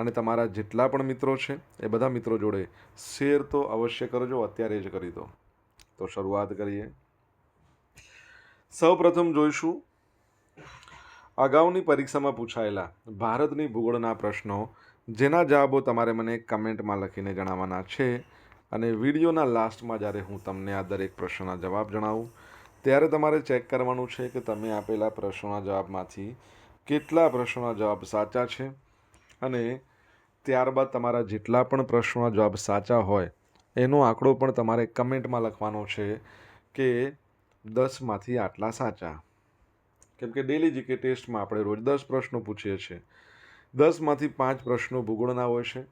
અને તમારા જેટલા પણ મિત્રો છે, એ બધા મિત્રો જોડે શેર તો અવશ્ય કરજો, અત્યારે જ કરી દો. તો શરૂઆત કરીએ. સૌપ્રથમ જોઈશું, અગાઉની પરીક્ષામાં પૂછાયેલા ભારતની ભૂગોળના પ્રશ્નો, જેના જવાબો તમારે મને કમેન્ટમાં લખીને જણાવવાના છે, અને વિડીયોના લાસ્ટમાં જ્યારે હું તમને આ દરેક પ્રશ્નના જવાબ જણાવું, ત્યારે તમારે ચેક કરવાનું છે કે તમે આપેલા પ્રશ્નોના જવાબમાંથી કેટલા પ્રશ્નોના જવાબ સાચા છે, અને ત્યારબાદ તમારા જેટલા પણ પ્રશ્નોના જવાબ સાચા હોય, એનો આંકડો પણ તમારે કમેન્ટમાં લખવાનો છે કે દસમાંથી આટલા સાચા. કેમ કે ડેલી જીકે ટેસ્ટમાં આપણે રોજ દસ પ્રશ્નો પૂછીએ છીએ. દસમાંથી પાંચ પ્રશ્નો ભૂગોળના હોય છે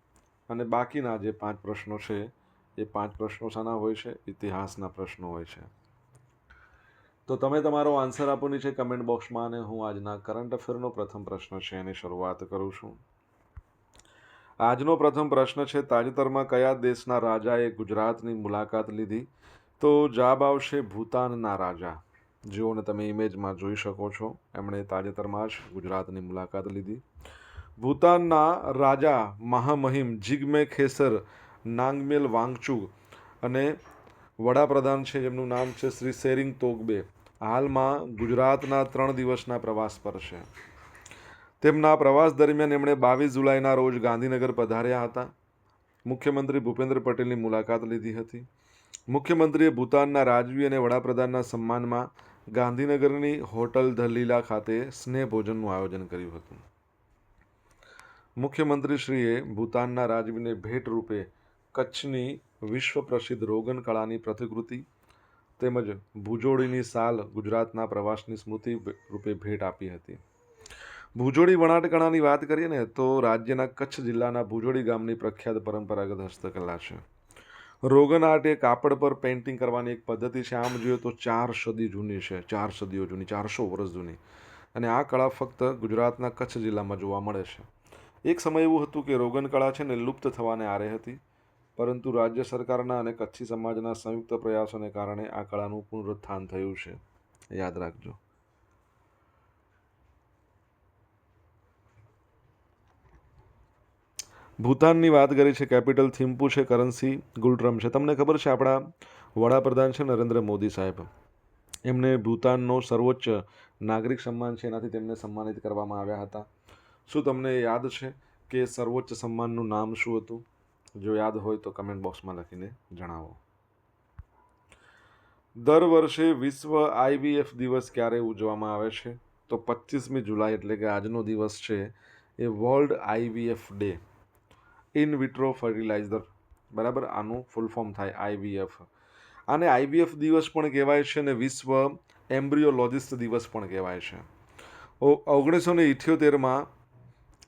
અને બાકીના જે પાંચ પ્રશ્નો છે, એ પાંચ પ્રશ્નો શાના હોય છે, ઇતિહાસના પ્રશ્નો હોય છે. તો તમે તમારો આન્સર આપો નીચે કમેન્ટ બોક્સમાં અને હું આજના કરંટ અફેરનો પ્રથમ પ્રશ્ન છે એની શરૂઆત કરું છું. આજનો પ્રથમ પ્રશ્ન છે, તાજેતરમાં કયા દેશના રાજાએ ગુજરાતની મુલાકાત લીધી? તો જવાબ આવશે ભૂતાનના રાજા. જેઓને તમે ઇમેજમાં જોઈ શકો છો, એમણે તાજેતરમાં જ ગુજરાતની મુલાકાત લીધી. ભૂતાનના રાજા મહામહિમ જિગ્મે ખેસર નાંગમેલ વાંગચુ અને વડાપ્રધાન છે જેમનું નામ છે શ્રી શેરિંગ તોગબે. હાલમાં ગુજરાતના ત્રણ દિવસના પ્રવાસ પર છે. તેમના પ્રવાસ દરમિયાન એમણે બાવીસ જુલાઈના રોજ ગાંધીનગર પધાર્યા હતા. મુખ્યમંત્રી ભૂપેન્દ્ર પટેલની મુલાકાત લીધી હતી. મુખ્યમંત્રીએ ભૂતાનના રાજવી અને વડાપ્રધાનના સન્માનમાં ગાંધીનગરની હોટલ ધલીલા ખાતે સ્નેહ ભોજનનું આયોજન કર્યું હતું. મુખ્યમંત્રીશ્રીએ ભૂતાનના રાજવીને ભેટ રૂપે કચ્છની વિશ્વ પ્રસિદ્ધ રોગન કળાની પ્રતિકૃતિ તેમજ ભુજોડીની સાલ ગુજરાતના પ્રવાસની સ્મૃતિ રૂપે ભેટ આપી હતી. ભુજોડી વણાટકળાની વાત કરીએ ને, તો રાજ્યના કચ્છ જિલ્લાના ભુજોડી ગામની પ્રખ્યાત પરંપરાગત હસ્તકલા છે. રોગન આર્ટ એ કાપડ પર પેઇન્ટિંગ કરવાની એક પદ્ધતિ છે. આમ જોઈએ તો ચાર સદી જૂની છે. ચાર સદીઓ જૂની, ચારસો વર્ષ જૂની. અને આ કળા ફક્ત ગુજરાતના કચ્છ જિલ્લામાં જોવા મળે છે. એક સમય એવું હતું કે રોગન કળા છે ને, લુપ્ત થવાને આરે હતી. પરંતુ રાજ્ય સરકારના અને કચ્છી સમાજના સંયુક્ત પ્રયાસોને કારણે આ કળાનું પુનરુત્થાન થયું છે. યાદ રાખજો. ભૂતાનની વાત કરી છે, કેપિટલ થિમ્પુ છે, કરન્સી ગુલટ્રમ છે. તમને ખબર છે આપણા વડાપ્રધાન છે નરેન્દ્ર મોદી સાહેબ? એમને ભૂતાનનો સર્વોચ્ચ નાગરિક સન્માન છે, એનાથી તેમને સન્માનિત કરવામાં આવ્યા હતા. શું તમને યાદ છે કે સર્વોચ્ચ સન્માનનું નામ શું હતું? જો યાદ હોય તો કમેન્ટ બોક્સમાં લખીને જણાવો. દર વર્ષે વિશ્વ આઈવીએફ દિવસ ક્યારે ઉજવવામાં આવે છે? તો પચીસમી જુલાઈ એટલે કે આજનો દિવસ છે એ world IVF day in vitro fertilizer. બરાબર? આનું ફૂલ ફોર્મ થાય આઈવીએફ આને આઈવીએફ દિવસ પણ કહેવાય છે અને વિશ્વ એમ્બ્રિયોલોજિસ્ટ દિવસ પણ કહેવાય છે. ઓગણીસો ને ઇઠ્યોતેરમાં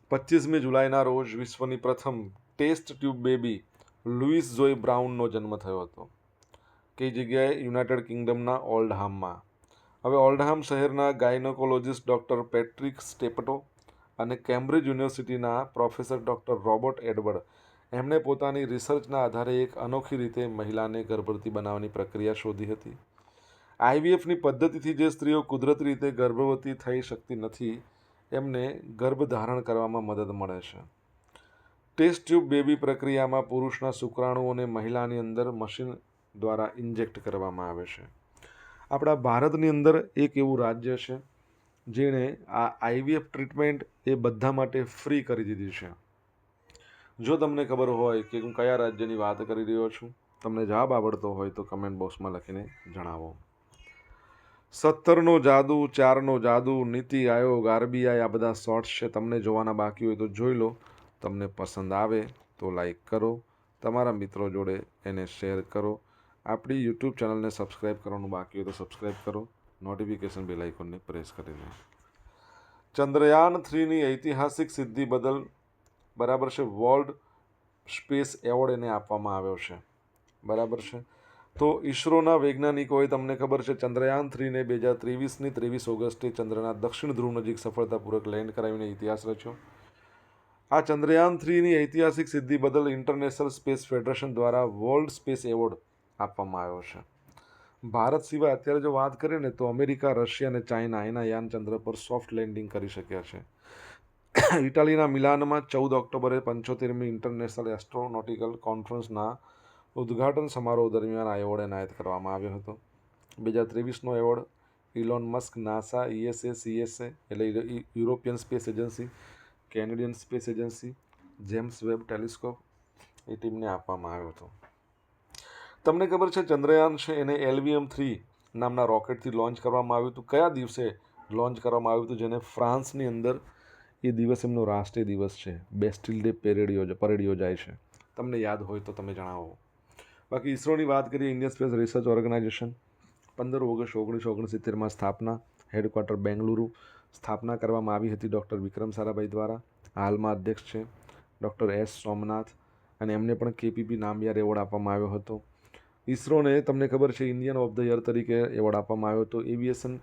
પચીસમી જુલાઈના રોજ વિશ્વની પ્રથમ test tube baby Louise Joy બ્રાઉનનો જન્મ થયો હતો. કઈ જગ્યાએ? યુનાઇટેડ કિંગડમના ઓલ્ડહામમાં. હવે ઓલ્ડહામ શહેરના ગાયનોકોલોજિસ્ટ ડૉક્ટર પેટ્રિક સ્ટેપટો અને કેમ્બ્રિજ યુનિવર્સિટીના પ્રોફેસર ડૉક્ટર રોબર્ટ એડવર્ડ. એમણે પોતાની રિસર્ચના આધારે એક અનોખી રીતે મહિલાને ગર્ભવતી બનાવવાની પ્રક્રિયા શોધી હતી. આઈવીએફની પદ્ધતિથી જે સ્ત્રીઓ કુદરતી રીતે ગર્ભવતી થઈ શકતી નથી, એમને ગર્ભ ધારણ કરવામાં મદદ મળે છે. ટેસ્ટ ટ્યુબ બેબી પ્રક્રિયામાં પુરુષના શુક્રાણુઓને મહિલાની અંદર મશીન દ્વારા ઇન્જેક્ટ કરવામાં આવે છે. આપણા ભારતની અંદર એક એવું રાજ્ય છે જેણે આ આઈવીએફ ટ્રીટમેન્ટ એ બધા માટે ફ્રી કરી દીધી છે. જો તમને ખબર હોય કે હું કયા રાજ્યની વાત કરી રહ્યો છું, તમને જવાબ આવડતો હોય તો કમેન્ટ બોક્સમાં લખીને જણાવો. સત્તરનો જાદુ, ચારનો જાદુ, નીતિ આયોગ, આરબીઆઈ આ બધા શોર્ટ્સ છે. તમને જોવાના બાકી હોય તો જોઈ લો. તમને પસંદ આવે તો લાઈક કરો. તમારા મિત્રો જોડે એને શેર કરો. આપણી યુટ્યુબ ચેનલને સબસ્ક્રાઈબ કરવાનું બાકી હોય તો સબસ્ક્રાઈબ કરો. નોટિફિકેશન બેલ આઇકોનને પ્રેસ કરીને ચંદ્રયાન થ્રીની ઐતિહાસિક સિદ્ધિ બદલ બરાબર છે વર્લ્ડ સ્પેસ એવોર્ડ એને આપવામાં આવ્યો છે. બરાબર છે? તો ઈસરોના વૈજ્ઞાનિકોએ તમને ખબર છે, ચંદ્રયાન થ્રીને બે હજાર ત્રેવીસની ત્રેવીસ ઓગસ્ટે ચંદ્રના દક્ષિણ ધ્રુવ નજીક સફળતાપૂર્વક લેન્ડ કરાવીને ઇતિહાસ રચ્યો. આ ચંદ્રયાન થ્રીની ઐતિહાસિક સિદ્ધિ બદલ ઇન્ટરનેશનલ સ્પેસ ફેડરેશન દ્વારા વર્લ્ડ સ્પેસ એવોર્ડ આપવામાં આવ્યો છે. ભારત સિવાય અત્યારે જો વાત કરીએ ને તો અમેરિકા, રશિયા અને ચાઇના એના યાન ચંદ્ર પર સોફ્ટ લેન્ડિંગ કરી શક્યા છે. ઇટાલીના મિલાનમાં ચૌદ ઓક્ટોબરે પંચોતેરમી ઇન્ટરનેશનલ એસ્ટ્રોનોટિકલ કોન્ફરન્સના ઉદ્ઘાટન સમારોહ દરમિયાન આ એવોર્ડ એનાયત કરવામાં આવ્યો હતો. બે હજાર ત્રેવીસનો award Elon Musk, NASA ESA CSA એટલે European Space Agency, Canadian Space Agency, James Webb telescope એ ટીમને આપવામાં આવ્યો હતો. તમને ખબર છે, ચંદ્રયાન છે એને એલવીએમ થ્રી નામના રોકેટથી લોન્ચ કરવામાં આવ્યું હતું. કયા દિવસે લોન્ચ કરવામાં આવ્યું હતું, જેને ફ્રાન્સની અંદર એ દિવસ એમનો રાષ્ટ્રીય દિવસ છે. બેસ્ટિલ ડે પેરેડ યોજ, પરેડ યોજાય છે. તમને યાદ હોય તો તમે જણાવો. બાકી ઇસરોની વાત કરીએ ઇન્ડિયન સ્પેસ રિસર્ચ ઓર્ગેનાઇઝેશન પંદર ઓગસ્ટ ઓગણીસો ઓગણસિત્તેરમાં સ્થાપના હેડક્વાર્ટર બેંગલુરુ સ્થાપના કરવામાં આવી હતી ડૉક્ટર વિક્રમ સારાભાઈ દ્વારા. હાલમાં અધ્યક્ષ છે ડૉક્ટર એસ સોમનાથ અને એમને પણ કેપીપી નામયાર એવોર્ડ આપવામાં આવ્યો હતો. ઇસરોને તમને ખબર છે ઇન્ડિયન ઓફ ધ યર તરીકે એવોર્ડ આપવામાં આવ્યો હતો એવિએશન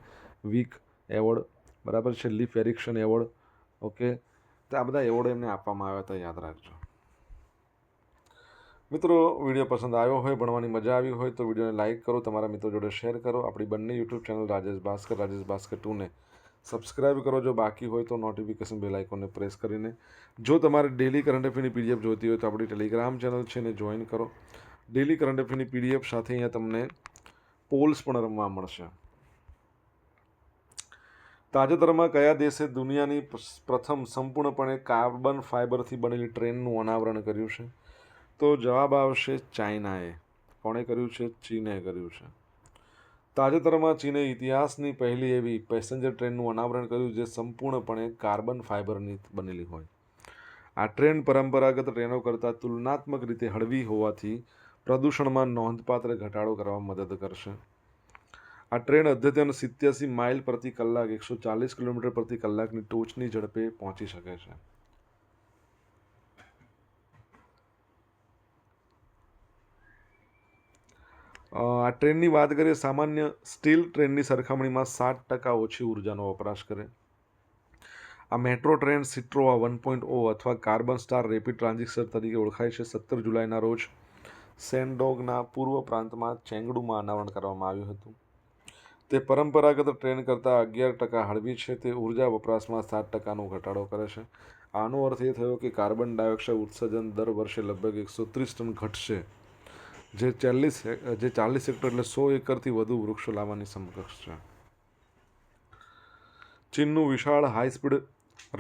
વીક એવોર્ડ બરાબર છે લીફ એરિક્શન એવોર્ડ ઓકે તો આ બધા એવોર્ડ એમને આપવામાં આવ્યા હતા, યાદ રાખજો. મિત્રો, વીડિયો પસંદ આવ્યો હોય, ભણવાની મજા આવી હોય, તો વિડીયોને લાઇક કરો, તમારા મિત્રો જોડે શેર કરો, આપણી બંને યુટ્યુબ ચેનલ રાજેશ ભાસ્કર રાજેશ ભાસ્કર ટુને સબસ્ક્રાઇબ કરો, જો બાકી હોય તો નોટિફિકેશન બેલ આઇકોનને પ્રેસ કરીને. જો તમારે ડેલી કરંટ અફેરની પીડીએફ જોઈતી હોય તો આપણી ટેલિગ્રામ ચેનલ છે ને જોઈન કરો. ડેલી કરંટ અફેરની પીડીએફ સાથે અહીંયા તમને પોલ્સ પણ રમવા મળશે. તાજેતરમાં કયા દેશે દુનિયાની પ્રથમ સંપૂર્ણપણે કાર્બન ફાઇબરથી બનેલી ટ્રેનનું અનાવરણ કર્યું છે? તો જવાબ આવશે ચાઇનાએ. કોણે કર્યું છે? ચીને કર્યું છે. તાજેતરમાં ચીને ઇતિહાસની પહેલી એવી પેસેન્જર ટ્રેનનું અનાવરણ કર્યું જે સંપૂર્ણપણે કાર્બન ફાઇબરની બનેલી હોય. આ ટ્રેન પરંપરાગત ટ્રેનો કરતાં તુલનાત્મક રીતે હળવી હોવાથી પ્રદૂષણમાં નોંધપાત્ર ઘટાડો કરવામાં મદદ કરશે. આ ટ્રેન અદ્યતન સિત્યાસી માઇલ પ્રતિ કલાક, એકસો ચાલીસ કિલોમીટર પ્રતિ કલાકની ટોચની ઝડપે પહોંચી શકે છે. આ ટ્રેનની વાત કરીએ, સામાન્ય સ્ટીલ ટ્રેનની સરખામણીમાં સાત ટકા ઓછી ઉર્જાનો વપરાશ કરે. આ મેટ્રો ટ્રેન સિટ્રોવા વન પોઈન્ટ ઓ અથવા કાર્બન સ્ટાર રેપિડ ટ્રાન્ઝિસ્ટર તરીકે ઓળખાય છે. સત્તર જુલાઈના રોજ સેન્ડોગના પૂર્વ પ્રાંતમાં ચેંગડુમાં અનાવરણ કરવામાં આવ્યું હતું. તે પરંપરાગત ટ્રેન કરતાં અગિયાર ટકા હળવી છે. તે ઊર્જા વપરાશમાં સાત ટકાનો ઘટાડો કરે છે. આનો અર્થ એ થયો કે કાર્બન ડાયોક્સાઇડ ઉત્સર્જન દર વર્ષે લગભગ એકસો ત્રીસ ટન ઘટશે. જે ચાલીસ જે ચાલીસ હેક્ટર એટલે સો એકરથી વધુ વૃક્ષો લાવવાની સમકક્ષ છે. ચીનનું વિશાળ હાઈ સ્પીડ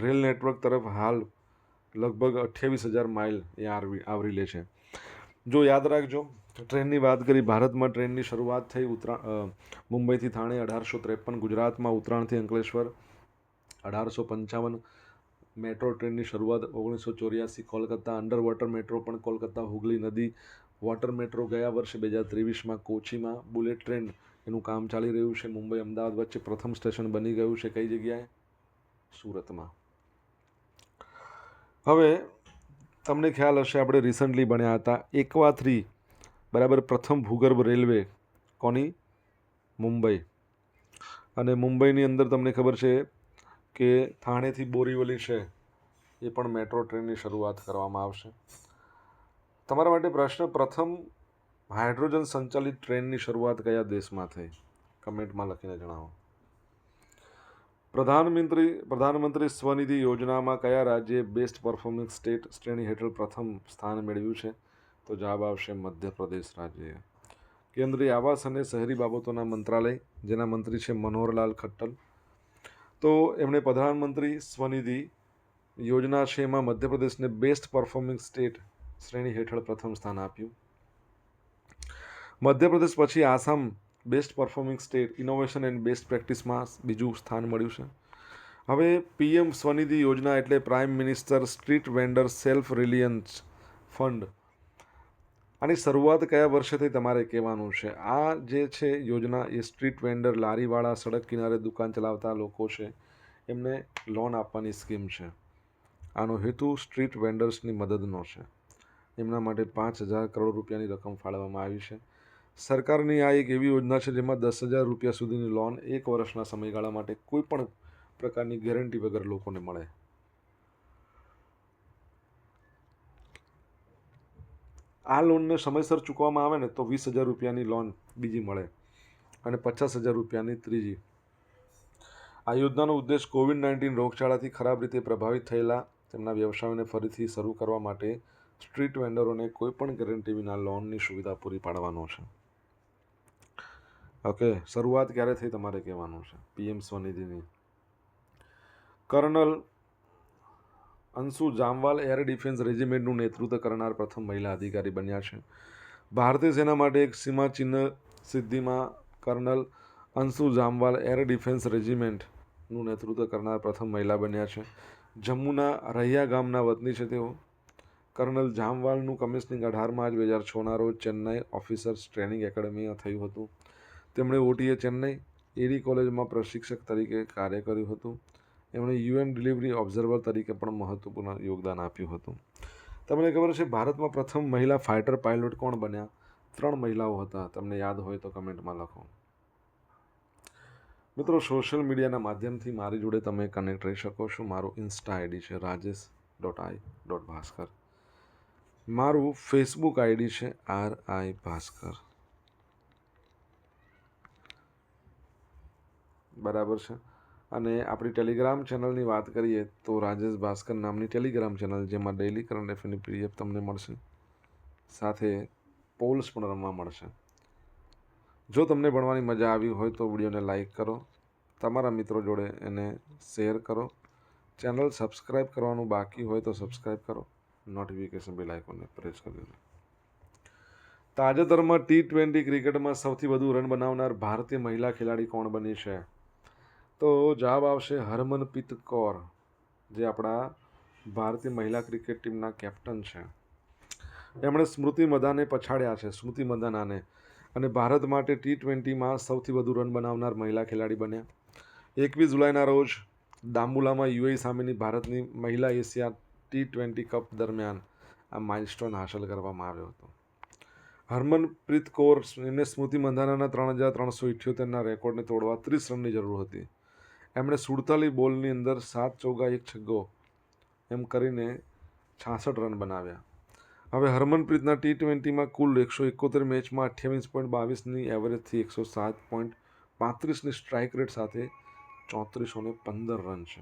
રેલ નેટવર્ક તરફ હાલ લગભગ અઠ્યાવીસ હજાર માઇલ એ આવરી આવરી લે છે. જો યાદ રાખજો, ટ્રેનની વાત કરી, ભારતમાં ટ્રેનની શરૂઆત થઈ ઉત્તરા મુંબઈથી થાણે અઢારસો ત્રેપન, ગુજરાતમાં ઉત્તરાયણથી અંકલેશ્વર અઢારસો પંચાવન, મેટ્રો ટ્રેનની શરૂઆત ઓગણીસો ચોર્યાસી, કોલકાતા અંડર વોટર મેટ્રો પણ કોલકાતા હુગલી નદી, વોટર મેટ્રો ગયા વર્ષે બે હજાર ત્રેવીસમાં કોચીમાં બુલેટ ટ્રેન એનું કામ ચાલી રહ્યું છે. મુંબઈ અમદાવાદ વચ્ચે પ્રથમ સ્ટેશન બની ગયું છે. કઈ જગ્યાએ? સુરતમાં. હવે તમને ખ્યાલ હશે, આપણે રિસન્ટલી ભણ્યા હતા. એકવા થ્રી બરાબર, પ્રથમ ભૂગર્ભ રેલવે કોની? મુંબઈ. અને મુંબઈની અંદર તમને ખબર છે કે થાણેથી બોરીવલી છે, એ પણ મેટ્રો ટ્રેનની શરૂઆત કરવામાં આવશે. તમારા માટે પ્રશ્ન, પ્રથમ હાઇડ્રોજન સંચાલિત ટ્રેનની શરૂઆત કયા દેશમાં થઈ? કમેન્ટમાં લખીને જણાવો. પ્રધાનમંત્રી પ્રધાનમંત્રી સ્વનિધિ યોજનામાં કયા રાજ્યે બેસ્ટ પરફોર્મિંગ સ્ટેટ શ્રેણી હેઠળ પ્રથમ સ્થાન મેળવ્યું છે? તો જવાબ આવશે મધ્યપ્રદેશ રાજ્યએ. કેન્દ્રીય આવાસ અને શહેરી બાબતોના મંત્રાલય, જેના મંત્રી છે મનોહરલાલ ખટ્ટલ. તો એમણે પ્રધાનમંત્રી સ્વનિધિ યોજના છે એમાં મધ્યપ્રદેશને બેસ્ટ પરફોર્મિંગ સ્ટેટ શ્રેણી હેઠળ પ્રથમ સ્થાન આપ્યું. મધ્યપ્રદેશ પછી Assam best performing state, innovation and best પ્રેક્ટિસમાં બીજું સ્થાન મળ્યું છે. હવે પીએમ સ્વનિધિ યોજના એટલે prime minister street vendor self reliance fund. આની શરૂઆત કયા વર્ષેથી તમારે કહેવાનું છે? આ જે છે યોજના એ સ્ટ્રીટ વેન્ડર લારીવાળા સડક કિનારે દુકાન ચલાવતા લોકો છે. એમને લોન આપવાની સ્કીમ છે. આનો હેતુ સ્ટ્રીટ વેન્ડર્સની મદદનો છે. એમના માટે પાંચ હજાર કરોડ રૂપિયાની રકમ ફાળવવામાં આવી છે. સરકારની આ એક એવી યોજના છે જેમાં દસ હજાર રૂપિયા સુધીની લોન એક વર્ષના સમયગાળા માટે કોઈ પણ પ્રકારની ગેરંટી વગર લોકોને મળે. આ લોનને સમયસર ચૂકવવામાં આવે ને તો વીસ હજાર રૂપિયાની લોન બીજી મળે અને પચાસ હજાર રૂપિયાની ત્રીજી. આ યોજનાનો ઉદ્દેશ કોવિડ નાઇન્ટીન રોગચાળાથી ખરાબ રીતે પ્રભાવિત થયેલા તેમના વ્યવસાયોને ફરીથી શરૂ કરવા માટે સ્ટ્રીટ વેન્ડરોને કોઈપણ ગેરંટી વિના લોનની સુવિધા પૂરી પાડવાનો છે. ઓકે, શરૂઆત ક્યારે થઈ તમારે કહેવાનું છે? PM સ્વનિધિની colonel Anshu Jamwal air defence રેજિમેન્ટનું નેતૃત્વ કરનાર પ્રથમ મહિલા અધિકારી બન્યા છે. ભારતીય સેના માટે એક સીમાચિહ્ન સિદ્ધિમાં colonel Anshu Jamwal air defence રેજિમેન્ટનું નેતૃત્વ કરનાર પ્રથમ મહિલા બન્યા છે. જમ્મુના રહિયા ગામના વતની છે તેઓ. કર્નલ જામવાલનું કમિશનિંગ અઢાર માર્ચ બે હજાર છના રોજ ચેન્નાઈ ઓફિસર્સ ટ્રેનિંગ એકેડમીમાં થયું હતું. તેમણે ઓટીએ ચેન્નઈ એડી કોલેજમાં પ્રશિક્ષક તરીકે કાર્ય કર્યું હતું. એમણે યુએન ડિલિવરી ઓબ્ઝર્વર તરીકે પણ મહત્ત્વપૂર્ણ યોગદાન આપ્યું હતું. તમને ખબર છે, ભારતમાં પ્રથમ મહિલા ફાઇટર પાયલોટ કોણ બન્યા? ત્રણ મહિલાઓ હતા. તમને યાદ હોય તો કમેન્ટમાં લખો. મિત્રો, સોશિયલ મીડિયાના માધ્યમથી મારી જોડે તમે કનેક્ટ રહી શકો છો. મારું ઇન્સ્ટા આઈડી છે Rajesh dot I dot Bhaskar મારું ફેસબુક આઈડી છે આર આઈ ભાસ્કર. બરાબર છે. અને આપણી ટેલિગ્રામ ચેનલની વાત કરીએ તો રાજેશ ભાસ્કર નામની ટેલિગ્રામ ચેનલ જેમાં ડેઇલી કરંટ એફની પીડીએફ તમને મળશે. સાથે પોલ્સ પણ રમવા મળશે. જો તમને ભણવાની મજા આવી હોય તો વિડીયોને લાઇક કરો. તમારા મિત્રો જોડે એને શેર કરો. ચેનલ સબસ્ક્રાઈબ કરવાનું બાકી હોય તો સબસ્ક્રાઈબ કરો. નોટિફિકેશન બેલ આઇકોનને પ્રેસ કરી દો. તાજેતરમાં ટી ટ્વેન્ટી ક્રિકેટમાં સૌથી વધુ રન બનાવનાર ભારતીય મહિલા ખેલાડી કોણ બની છે? તો જવાબ આવશે હરમનપ્રીત કૌર, જે આપણા ભારતીય મહિલા ક્રિકેટ ટીમના કેપ્ટન છે. એમણે સ્મૃતિ મદાને પછાડ્યા છે, સ્મૃતિ મદાનાને. અને ભારત માટે ટી ટ્વેન્ટીમાં સૌથી વધુ રન બનાવનાર મહિલા ખેલાડી બન્યા. એકવીસ જુલાઈના રોજ દાંબુલામાં યુએઈ સામેની ભારતની મહિલા એશિયા ટી ટ્વેન્ટી કપ દરમિયાન આ માઇલસ્ટોન હાંસલ કરવામાં આવ્યો હતો. હરમનપ્રીત કૌર એમને સ્મૃતિ મંધાનાના ત્રણ હજાર ત્રણસો ઇઠ્યોતેરના રેકોર્ડને તોડવા ત્રીસ રનની જરૂર હતી. એમણે સુડતાલીસ બોલની અંદર સાત ચોગ્ગા એક છગ્ગો એમ કરીને છાસઠ રન બનાવ્યા. હવે હરમનપ્રીતના ટી ટ્વેન્ટીમાં કુલ એકસો એકોતેર મેચમાં અઠ્યાવીસ પોઈન્ટ બાવીસની એવરેજથી એકસો સાત પોઈન્ટ પાંત્રીસની સ્ટ્રાઇક રેટ સાથે ચોત્રીસો ને પંદર રન છે.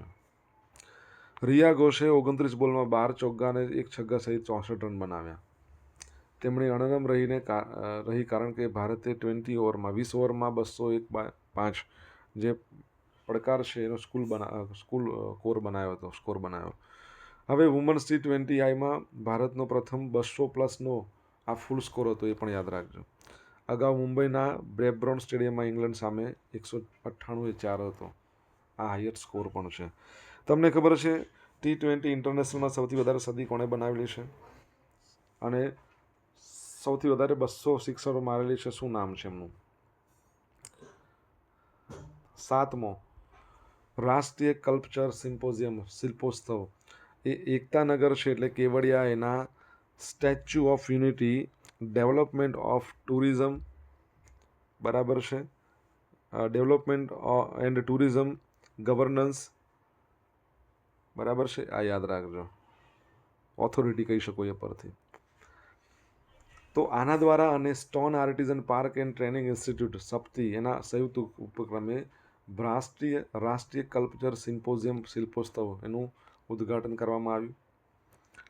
રિયા ઘોષે ઓગણત્રીસ બોલમાં બાર ચોગ્ગા અને એક છગ્ગા સહિત ચોસઠ રન બનાવ્યા. તેમણે અણનમ રહીને રહી કારણ કે ભારતે ટ્વેન્ટી ઓવરમાં, વીસ ઓવરમાં બસો એક પાંચ જે પડકાર છે, એનો સ્કૂલ બના સ્કૂલ કોર બનાવ્યો હતો, સ્કોર બનાવ્યો હવે વુમન્સ ટી ટ્વેન્ટી આઈમાં ભારતનો પ્રથમ બસો પ્લસનો આ ફૂલ સ્કોર હતો, એ પણ યાદ રાખજો. અગાઉ મુંબઈના બ્રેબ્રોન સ્ટેડિયમમાં ઇંગ્લેન્ડ સામે એકસો અઠ્ઠાણું એ ચાર હતો. આ હાઈએસ્ટ સ્કોર પણ છે. તમને ખબર છે, ટી ટ્વેન્ટી ઇન્ટરનેશનલમાં સૌથી વધારે સદી કોણે બનાવેલી છે? અને સૌથી વધારે બસો સિક્સરો મારેલી છે, શું નામ છે એમનું? સાતમો. રાષ્ટ્રીય કલ્પચર સિમ્પોઝિયમ, શિલ્પોત્સવ. એ એકતાનગર છે એટલે કેવડિયા એના Statue of Unity, development of tourism. બરાબર છે? Development and tourism governance. બરાબર છે? આ યાદ રાખજો. ઓથોરિટી કહી શકો એ પરથી. તો આના દ્વારા અને stone artisan park and training institute, Sapti, એના સંયુક્ત ઉપક્રમે રાષ્ટ્રીય રાષ્ટ્રીય કલ્પચર સિમ્પોઝિયમ શિલ્પોત્સવ એનું ઉદ્ઘાટન કરવામાં આવ્યું,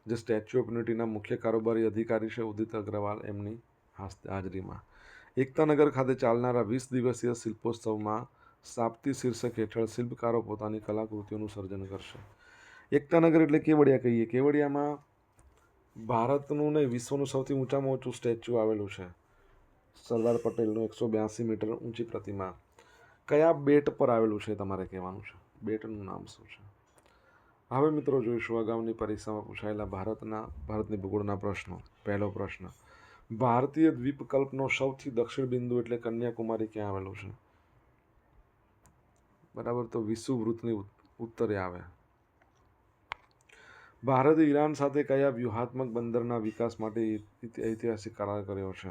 જે સ્ટેચ્યુ ઓફ યુનિટીના મુખ્ય કારોબારી અધિકારી છે ઉદિત અગ્રવાલ એમની હાજરીમાં. એકતાનગર ખાતે ચાલનારા વીસ દિવસીય શિલ્પોત્સવમાં સાપ્તી શીર્ષક હેઠળ શિલ્પકારો પોતાની કલાકૃતિઓનું સર્જન કરશે. એકતાનગર એટલે કેવડિયા કહીએ? કેવડિયામાં ભારતનું ને વિશ્વનું સૌથી ઊંચામાં ઊંચું સ્ટેચ્યુ આવેલું છે. સરદાર પટેલનું એકસો બ્યાસી મીટર ઊંચી પ્રતિમા. કયા બેટ પર આવેલું છે તમારે કહેવાનું છે? બેટનું નામ શું છે? હવે મિત્રો જોઈશું અગાઉની પરીક્ષામાં પૂછાયેલા ભારતના, ભારતની ભૂગોળના પ્રશ્નો. પહેલો પ્રશ્ન, ભારતીય દ્વીપકલ્પનો સૌથી દક્ષિણ બિંદુ એટલે કન્યાકુમારી ક્યાં આવેલું છે? બરાબર, તો વિષુવવૃત્તની ઉત્તરે આવે. ભારતે ઈરાન સાથે કયા વ્યૂહાત્મક બંદરના વિકાસ માટે ઐતિહાસિક કરાર કર્યો છે?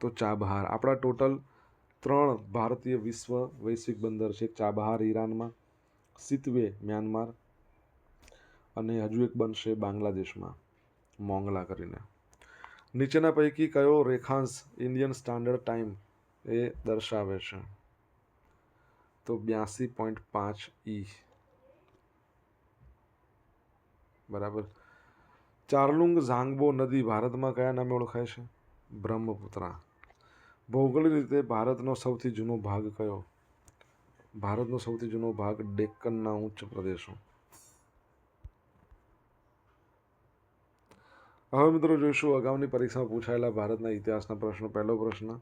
તો ચાબહાર. આપણા ટોટલ ત્રણ ભારતીય વિશ્વ વૈશ્વિક બંદર છે. ચાબહાર ઈરાનમાં સિતવે મ્યાનમાર અને હજુ એક બનશે બાંગ્લાદેશમાં મોંગલા કરીને. નીચેના પૈકી કયો રેખાંશ ઇન્ડિયન સ્ટાન્ડર્ડ ટાઈમ એ દર્શાવે છે? તો બ્યાસી પોઈન્ટ પાંચ ઈ. બરાબર. ચાર્લુંગ ઝાંગબો નદી ભારતમાં કયા નામે ઓળખાય છે? બ્રહ્મપુત્રા. ભૌગોલિક રીતે ભારતનો સૌથી જૂનો ભાગ કયો? ભારતનો સૌથી જૂનો ભાગ ડેક્કનના ઉચ્ચ પ્રદેશો. હવે મિત્રો જોઈશું, અગાઉની પરીક્ષામાં પૂછાયેલા ભારતના ઇતિહાસના પ્રશ્નો. પહેલો પ્રશ્ન,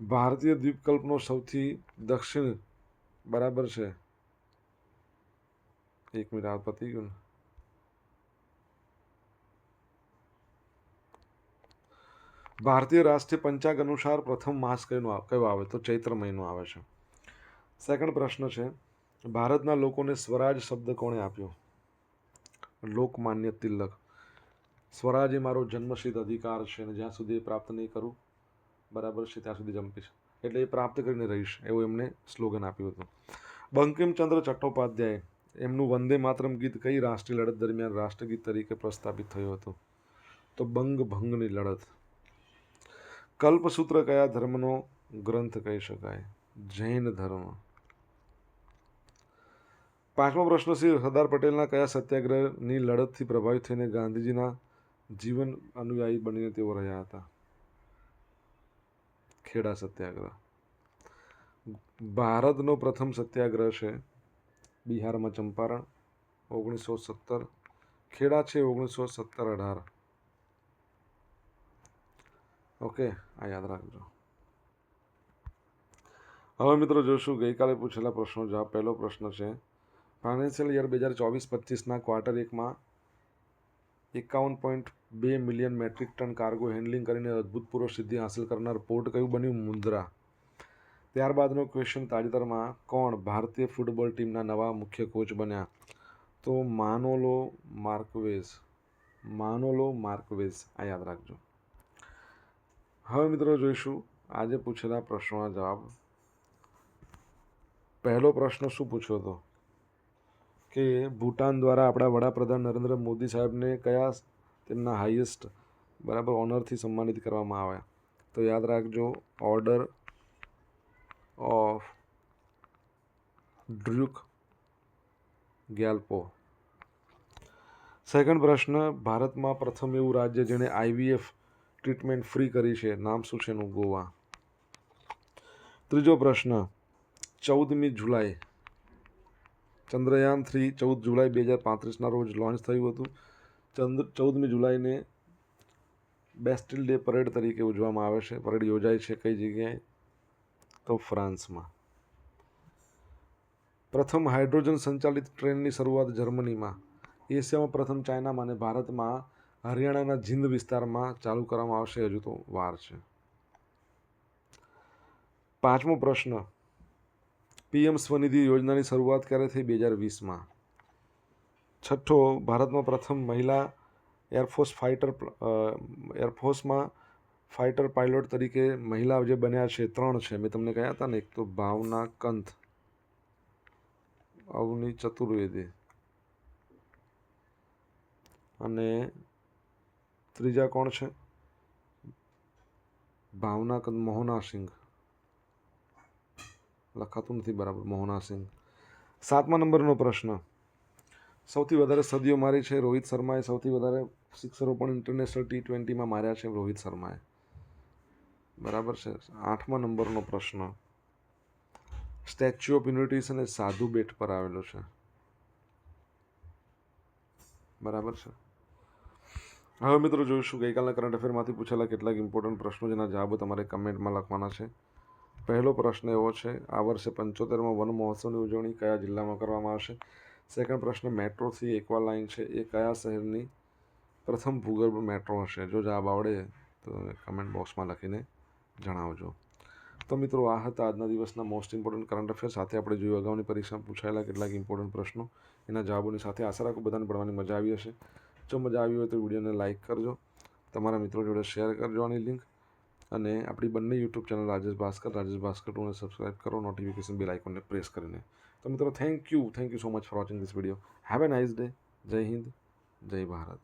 ભારતીય દ્વીપકલ્પનો સૌથી દક્ષિણ બરાબર છે? એક મિનિટ, આ પતી ગયું ને? ભારતીય રાષ્ટ્રીય પંચાંગ અનુસાર પ્રથમ માસ કયું કયો આવે? તો ચૈત્ર મહિનો આવે છે. સેકન્ડ પ્રશ્ન છે, ભારતના લોકોને સ્વરાજ શબ્દ કોણે આપ્યો? લોકમાન્ય તિલક. સ્વરાજ એ મારો જન્મસિદ્ધ અધિકાર છે અને જ્યાં સુધી એ પ્રાપ્ત નહીં કરું, બરાબર છે, ત્યાં સુધી જંપીશ. એટલે એ પ્રાપ્ત કરીને રહીશ, એવું એમને સ્લોગન આપ્યું હતું. બંકિમચંદ્ર ચટ્ટોપાધ્યાય એમનું વંદે માતરમ ગીત કઈ રાષ્ટ્રીય લડત દરમિયાન રાષ્ટ્રગીત તરીકે પ્રસ્થાપિત થયું હતું? તો બંગ ભંગની લડત. કલ્પસૂત્ર કયા ધર્મનો ગ્રંથ કહી શકાય? જૈન ધર્મ. પાંચમો પ્રશ્ન શ્રી સરદાર પટેલના કયા સત્યાગ્રહની લડતથી પ્રભાવિત થઈને ગાંધીજીના જીવન અનુયાયી બનીને તેઓ રહ્યા હતા? ખેડા સત્યાગ્રહ. ભારતનો પ્રથમ સત્યાગ્રહ છે બિહારમાં ચંપારણ, ઓગણીસો સત્તર. ખેડા છે ઓગણીસો સત્તર અઢાર. ઓકે, આ યાદ રાખજો. હવે મિત્રો જોશું, ગઈકાલે પૂછેલા પ્રશ્નો જવાબ. પહેલો પ્રશ્ન છે ફાઇનાન્શિયલ યર બે હજાર ચોવીસ પચીસના ક્વાર્ટર એકમાં એકાવન પોઈન્ટ બે million metric ton cargo handling કરીને અભૂતપૂર્વ સિદ્ધિ હાંસલ કરનાર પોર્ટ કયું બન્યું? મુન્દ્રા. ત્યારબાદનો ક્વેશ્ચન તાજેતરમાં, કોણ ભારતીય ફૂટબોલ ટીમના નવા મુખ્ય કોચ બન્યા? તો માનોલો માર્કવેઝ માનોલો માર્કવેઝ, આ યાદ રાખજો. હવે મિત્રો જોઈશું, આજે પૂછેલા પ્રશ્નોના જવાબ. પહેલો પ્રશ્ન શું પૂછ્યો હતો? કે ભૂટાન દ્વારા આપણા વડાપ્રધાન નરેન્દ્ર મોદી સાહેબને કયા તેમના હાઈએસ્ટ બરાબર ઓનરથી સન્માનિત કરવામાં આવ્યા? તો યાદ રાખજો order of Druk Gyalpo second પ્રશ્ન, ભારતમાં પ્રથમ એવું રાજ્ય જેણે આઈવીએફ ટ્રીટમેન્ટ ફ્રી કરી છે. નામ શું છે એનું? ગોવા. ત્રીજો પ્રશ્ન. ચૌદમી જુલાઈ. ચંદ્રયાન થ્રી, ચૌદ જુલાઈ બે હજાર પાંત્રીસના રોજ લોન્ચ થયું હતું. ચંદ્ર ચૌદમી જુલાઈને બેસ્ટિલ ડે પરેડ તરીકે ઉજવવામાં આવે છે. પરેડ યોજાય છે કઈ જગ્યાએ? તો ફ્રાન્સમાં. પ્રથમ હાઇડ્રોજન સંચાલિત ટ્રેનની શરૂઆત જર્મનીમાં. એશિયામાં પ્રથમ ચાઇનામાં અને ભારતમાં હરિયાણાના જિંદ વિસ્તારમાં ચાલુ કરવામાં આવશે હજુ તો વાર છે. પાંચમો પ્રશ્ન, પીએમ સ્વનિધિ યોજનાની શરૂઆત ક્યારે થઈ બે હજાર વીસમાં છઠ્ઠો, ભારતમાં પ્રથમ મહિલા એરફોર્સ ફાઇટર એરફોર્સમાં ફાઇટર પાયલોટ તરીકે મહિલા જે બન્યા છે, ત્રણ છે. મેં તમને કહ્યા હતા ને? એક તો ભાવના કંથ, અવની ચતુર્વેદી અને ત્રીજા કોણ છે? ભાવના મોહના સિંઘ. લખાતું નથી બરાબર, મોહના સિંઘ. સાતમા નંબરનો પ્રશ્ન. સૌથી વધારે સદીઓ મારી છે રોહિત શર્માએ, સૌથી વધારે સિક્સરો પણ ઇન્ટરનેશનલ ટી ટ્વેન્ટીમાં માર્યા છે રોહિત શર્માએ. બરાબર છે? આઠમા નંબરનો પ્રશ્ન. સ્ટેચ્યુ ઓફ યુનિટી છે ને સાધુ બેટ પર આવેલો છે. બરાબર છે? હવે મિત્રો જોઈશું, ગઈકાલના કરંટ અફેરમાંથી પૂછેલા કેટલાક ઇમ્પોર્ટન્ટ પ્રશ્નો જેના જવાબો તમારે કમેન્ટમાં લખવાના છે. પહેલો પ્રશ્ન એવો છે, આ વર્ષે પંચોતેરમાં વન મહોત્સવની ઉજવણી કયા જિલ્લામાં કરવામાં આવશે? સેકન્ડ પ્રશ્ન મેટ્રોથી એકવા લાઇન છે, એ કયા શહેરની પ્રથમ ભૂગર્ભ મેટ્રો હશે? જો જવાબ આવડે તો કમેન્ટ બોક્સમાં લખીને જણાવજો. તો મિત્રો, આ હતા આજના દિવસના મોસ્ટ ઇમ્પોર્ટન્ટ કરંટ અફેર સાથે આપણે જોયું અગાઉની પરીક્ષામાં પૂછાયેલા કેટલાક ઇમ્પોર્ટન્ટ પ્રશ્નો. એના જવાબોની સાથે આશા રાખો બધાને પડવાની મજા આવી હશે. જો મજા આવી હોય તો વિડીયોને લાઇક કરજો, તમારા મિત્રો જોડે શેર કરજો આની લિંક, અને આપણી બંને યુટ્યુબ ચેનલ રાજેશ ભાસ્કર રાજેશ ભાસ્કર ટુને સબસ્ક્રાઇબ કરો નોટિફિકેશન બેલ આઇકોનને પ્રેસ કરીને. તો મિત્રો thank you thank you so much for watching this video have a nice day Jai Hind, Jai Bharat.